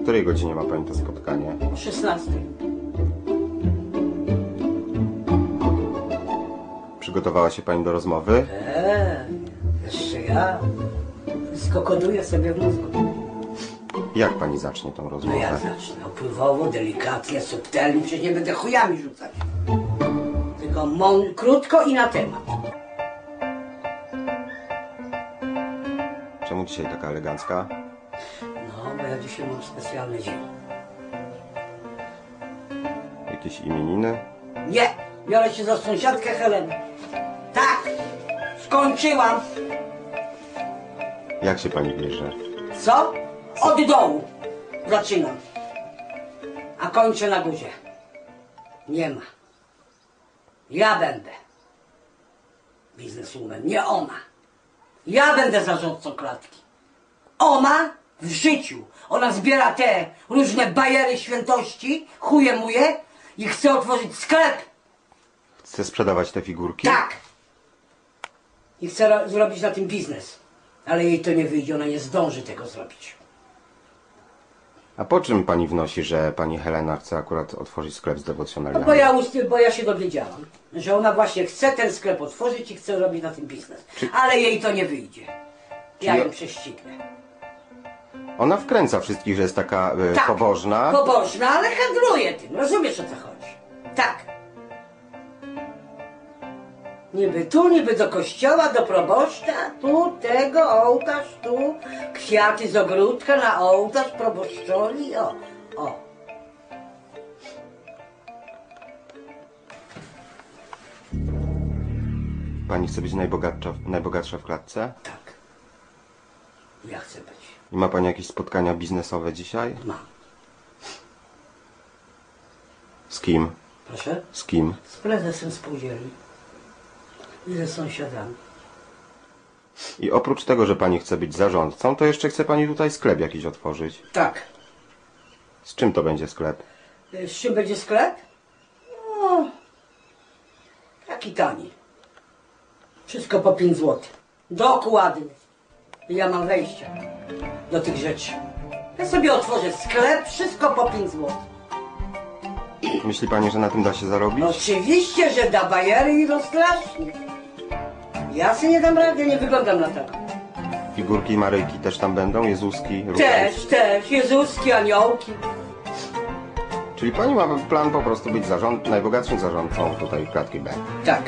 O której godzinie ma pani to spotkanie? O 16. Przygotowała się pani do rozmowy? Eee, jeszcze ja. Wszystko koduję sobie w mózgu. Jak pani zacznie tą No rozmowę? ja zacznę opływowo, delikatnie, subtelnie, przecież nie będę chujami rzucać. Tylko mą- krótko i na temat. Czemu dzisiaj taka elegancka? Ja dzisiaj mam specjalny dzień. Jakieś imieniny? Nie, biorę się za sąsiadkę Helenę. Tak, skończyłam. Jak się pani bierze? Co? Od dołu. Zaczynam. A kończę na górze. Nie ma. Ja będę. Bizneswoman, nie ona. Ja będę zarządcą klatki. Ona w życiu. Ona zbiera te różne bajery świętości, chuje muje i chce otworzyć sklep. Chce sprzedawać te figurki? Tak. I chce ro- zrobić na tym biznes. Ale jej to nie wyjdzie, ona nie zdąży tego zrobić. A po czym pani wnosi, że pani Helena chce akurat otworzyć sklep z No dewocjonaliami? bo ja, ust- bo ja się dowiedziałam, że ona właśnie chce ten sklep otworzyć i chce robić na tym biznes. Ale jej to nie wyjdzie. Ja Czyli- ją prześcignę. Ona wkręca wszystkich, że jest taka e, Tak, pobożna. Pobożna, ale handluje tym. Rozumiesz o co chodzi? Tak. Niby tu, niby do kościoła, do proboszcza, tu tego, ołtarz, tu kwiaty z ogródka na ołtarz proboszczowi, o, o. Pani chce być najbogatsza, najbogatsza w klatce? Tak. Ja chcę być. I ma pani jakieś spotkania biznesowe dzisiaj? Mam. Z kim? Proszę? Z kim? Z prezesem spółdzielni. I ze sąsiadami. I oprócz tego, że pani chce być zarządcą, to jeszcze chce pani tutaj sklep jakiś otworzyć. Tak. Z czym to będzie sklep? Z czym będzie sklep? No, taki tani. Wszystko po 5 zł. Dokładnie. I Ja mam wejście do tych rzeczy. Ja sobie otworzę sklep, wszystko po 5 zł. Myśli pani, że na tym da się zarobić? Oczywiście, że da bajery i rozstrasznie. Ja sobie nie dam rady, nie wyglądam na tak. Figurki i Maryjki też tam będą? Jezuski? również? Też, też, Jezuski, aniołki. Czyli pani ma plan po prostu być zarząd, najbogatszym zarządcą tutaj klatki B. Tak.